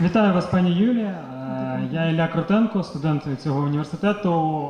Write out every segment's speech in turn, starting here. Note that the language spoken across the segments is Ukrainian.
Вітаю вас, пані Юлія. Е, Я Ілля Крутенко, студент цього університету,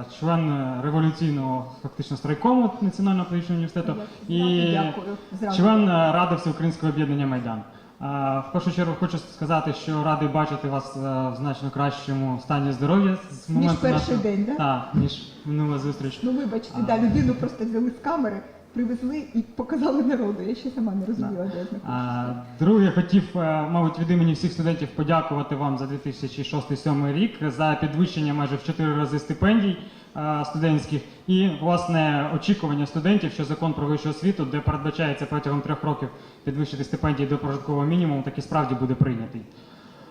е, член революційного фактично страйкому Національного педагогічного університету і член е, Ради Всеукраїнського об'єднання Майдан. В першу чергу хочу сказати, що радий бачити вас в значно кращому стані здоров'я з Ніж перший нашого- день, да? Так, ніж минула зустріч. Ну вибачте, А. да, людину просто взяли з камери, привезли і показали народу. Я ще сама не розуміла, де я знаходжуся. Друге, хотів, е, мабуть, від імені всіх студентів подякувати вам за 2006-2007 рік за підвищення майже в 4 рази стипендій е, студентських і власне очікування студентів, що закон про вищу освіту, де передбачається протягом трьох років підвищити стипендії до прожиткового мінімуму, так і справді буде прийнятий.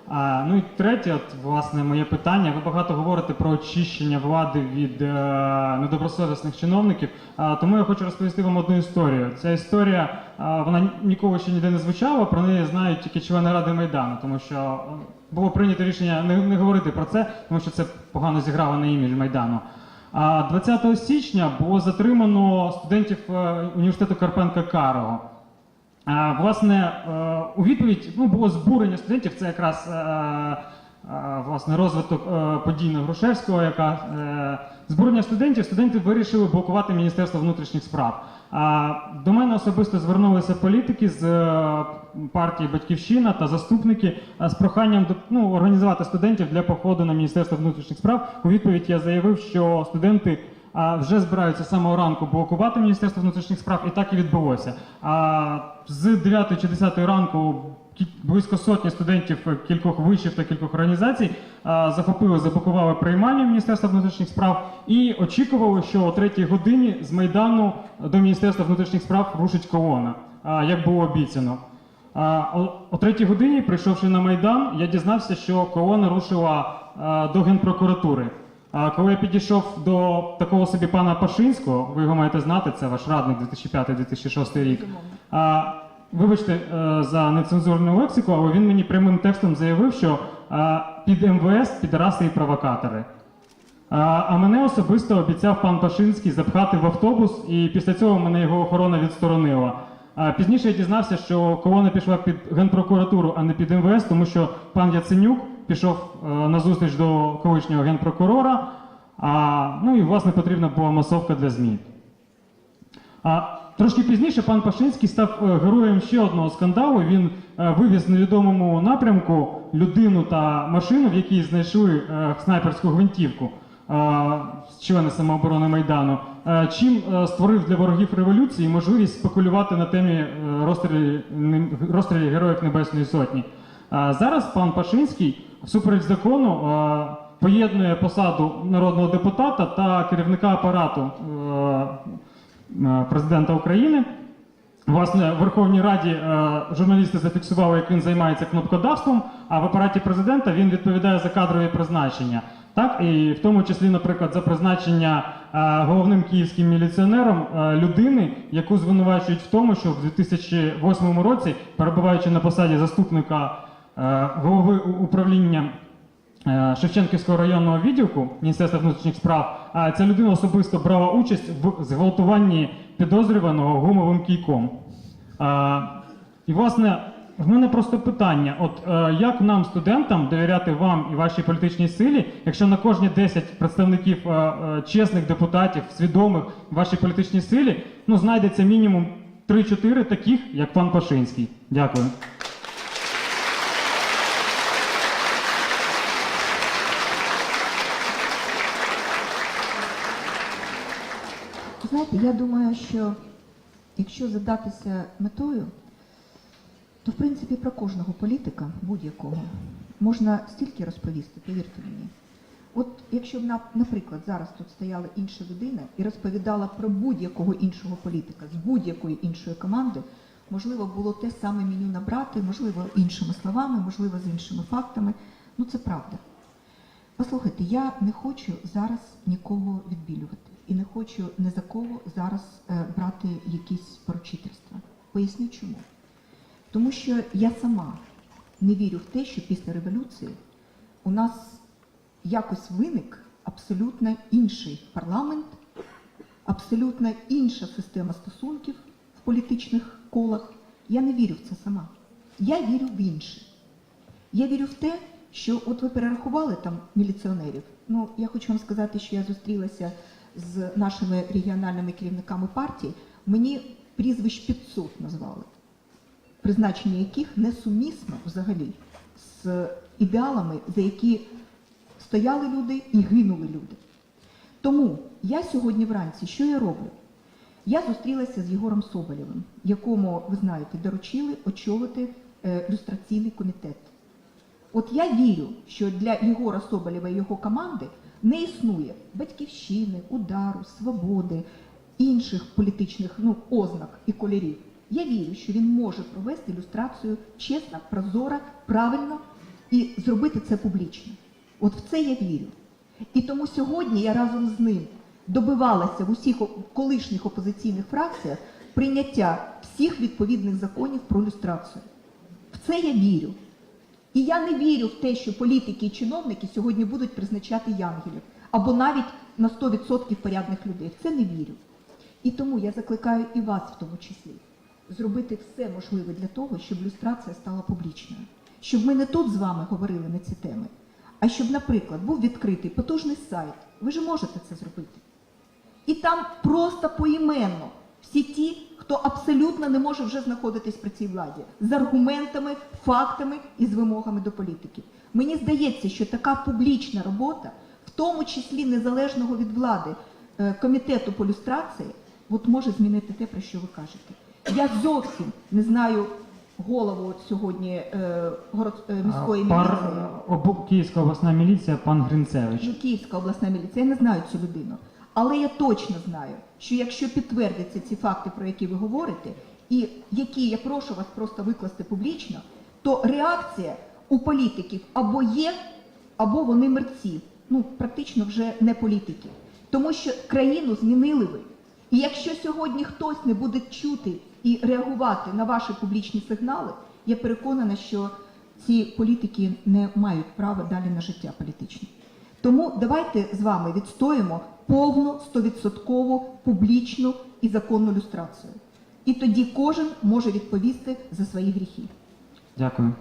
А, ну і третє, от, власне, моє питання. Ви багато говорите про очищення влади від е, недобросовісних чиновників. А, тому я хочу розповісти вам одну історію. Ця історія а, вона ніколи ще ніде не звучала. Про неї знають тільки члени Ради Майдану, тому що е, було прийнято рішення не, не говорити про це, тому що це погано зіграло на імідж Майдану. А 20 січня було затримано студентів е, університету Карпенка Карого. Власне, е, у відповідь ну, було збурення студентів, це якраз е, е, власне, розвиток подій на Грушевського, яка збурення студентів, студенти вирішили блокувати Міністерство внутрішніх справ. До мене особисто звернулися політики з партії Батьківщина та заступники з проханням ну, організувати студентів для походу на Міністерство внутрішніх справ. У відповідь я заявив, що студенти а вже збираються з самого ранку блокувати Міністерство внутрішніх справ, і так і відбулося. А з 9 чи 10 ранку близько сотні студентів кількох вишів та кількох організацій захопили, заблокували приймальню Міністерства внутрішніх справ і очікували, що о 3 годині з Майдану до Міністерства внутрішніх справ рушить колона, як було обіцяно. А, о, о третій годині, прийшовши на Майдан, я дізнався, що колона рушила до Генпрокуратури. А коли я підійшов до такого собі пана Пашинського, ви його маєте знати, це ваш радник 2005-2006 рік. Вибачте е, за нецензурну лексику, але він мені прямим текстом заявив, що під МВС підраси і провокатори. А мене особисто обіцяв пан Пашинський запхати в автобус, і після цього мене його охорона відсторонила. Пізніше я дізнався, що колона пішла під генпрокуратуру, а не під МВС, тому що пан Яценюк пішов е, на зустріч до колишнього генпрокурора. А, ну і власне потрібна була масовка для ЗМІ. А трошки пізніше пан Пашинський став е, героєм ще одного скандалу. Він е, вивіз в невідомому напрямку людину та машину, в якій знайшли снайперську гвинтівку члени самооборони Майдану, чим створив для ворогів революції можливість спекулювати на темі розстрілів, розстрілів Героїв Небесної Сотні. Зараз пан Пашинський, всупереч закону, поєднує посаду народного депутата та керівника апарату е, е, президента України. Власне, в Верховній Раді е, журналісти зафіксували, як він займається кнопкодавством, а в апараті президента він відповідає за кадрові призначення. Так, і в тому числі, наприклад, за призначення головним київським міліціонером людини, яку звинувачують в тому, що в 2008 році, перебуваючи на посаді заступника голови управління е, Шевченківського районного відділку Міністерства внутрішніх справ, а ця людина особисто брала участь в зґвалтуванні підозрюваного гумовим кійком. І, власне, в мене просто питання: от е, як нам, студентам, довіряти вам і вашій політичній силі, якщо на кожні 10 представників е, е, чесних депутатів, свідомих вашій політичній силі, ну знайдеться мінімум 3-4 таких, як пан Пашинський. Дякую. Знаєте, я думаю, що якщо задатися метою, то в принципі про кожного політика, будь-якого, можна стільки розповісти, повірте мені. От якщо б, наприклад, зараз тут стояла інша людина і розповідала про будь-якого іншого політика з будь-якої іншої команди, можливо, було те саме меню набрати, можливо, іншими словами, можливо, з іншими фактами. Ну це правда. Послухайте, я не хочу зараз нікого відбілювати і не хочу ні за кого зараз е, брати якісь поручительства. Поясню чому. Тому що я сама не вірю в те, що після революції у нас якось виник абсолютно інший парламент, абсолютно інша система стосунків в політичних колах. Я не вірю в це сама. Я вірю в інше. Я вірю в те, що от ви перерахували там міліціонерів. Ну, я хочу вам сказати, що я зустрілася з нашими регіональними керівниками партії. Мені прізвищ 500 назвали, призначення яких несумісно взагалі з ідеалами, за які стояли люди і гинули люди. Тому я сьогодні вранці, що я роблю? Я зустрілася з Єгором Соболєвим, якому, ви знаєте, доручили очолити е, люстраційний комітет. От я вірю, що для Єгора Соболєва і його команди не існує батьківщини, удару, свободи, інших політичних ну, ознак і кольорів. Я вірю, що він може провести люстрацію чесно, прозоро, правильно і зробити це публічно. От в це я вірю. І тому сьогодні я разом з ним добивалася в усіх колишніх опозиційних фракціях прийняття всіх відповідних законів про люстрацію. В це я вірю. І я не вірю в те, що політики і чиновники сьогодні будуть призначати янгелів або навіть на 100% порядних людей. Це не вірю. І тому я закликаю і вас в тому числі зробити все можливе для того, щоб люстрація стала публічною. Щоб ми не тут з вами говорили на ці теми, а щоб, наприклад, був відкритий потужний сайт. Ви ж можете це зробити. І там просто поіменно всі ті, хто абсолютно не може вже знаходитись при цій владі, з аргументами, фактами і з вимогами до політиків. Мені здається, що така публічна робота, в тому числі незалежного від влади е, комітету по люстрації, от може змінити те, про що ви кажете. Я зовсім не знаю голову сьогодні е, город, е, міської Пар, міліції. Київська обласна міліція, пан Гринцевич. Ну, Київська обласна міліція, я не знаю цю людину. Але я точно знаю, що якщо підтвердяться ці факти, про які ви говорите, і які я прошу вас просто викласти публічно, то реакція у політиків або є, або вони мерці. Ну, практично вже не політики. Тому що країну змінили ви. І якщо сьогодні хтось не буде чути і реагувати на ваші публічні сигнали, я переконана, що ці політики не мають права далі на життя політичне. Тому давайте з вами відстоїмо повну, стовідсоткову, публічну і законну люстрацію. І тоді кожен може відповісти за свої гріхи. Дякую.